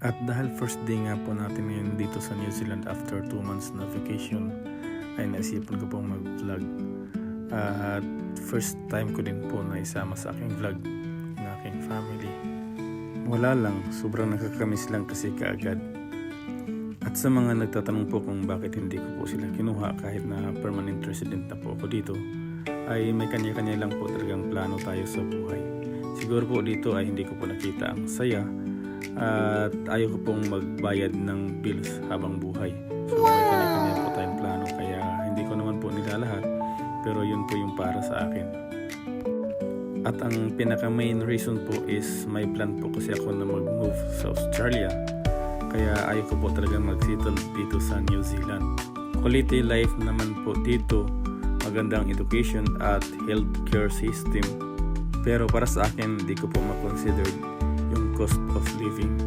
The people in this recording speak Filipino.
At dahil first day nga po natin ngayon dito sa New Zealand after 2 months na vacation, ay naisipan ko pong mag-vlog. At first time ko din po na isama sa aking vlog ng aking family. Wala lang, sobrang nakakamiss lang kasi kaagad. At sa mga nagtatanong po kung bakit hindi ko po sila kinuha kahit na permanent resident na po ako dito, ay may kanya-kanya lang po talagang plano tayo sa buhay. Siguro po dito ay hindi ko po nakita ang saya at ayaw ko pong magbayad ng bills habang buhay. So may kanya-kanya po tayong plano kaya hindi ko naman po nilalahat pero yun po yung para sa akin. At ang pinaka main reason po is may plan po kasi ako na mag-move sa Australia kaya ayaw ko po talaga mag-settle dito sa New Zealand. Quality life naman po dito, magandang education at healthcare system. Pero para sa akin, hindi ko po makonsider yung cost of living.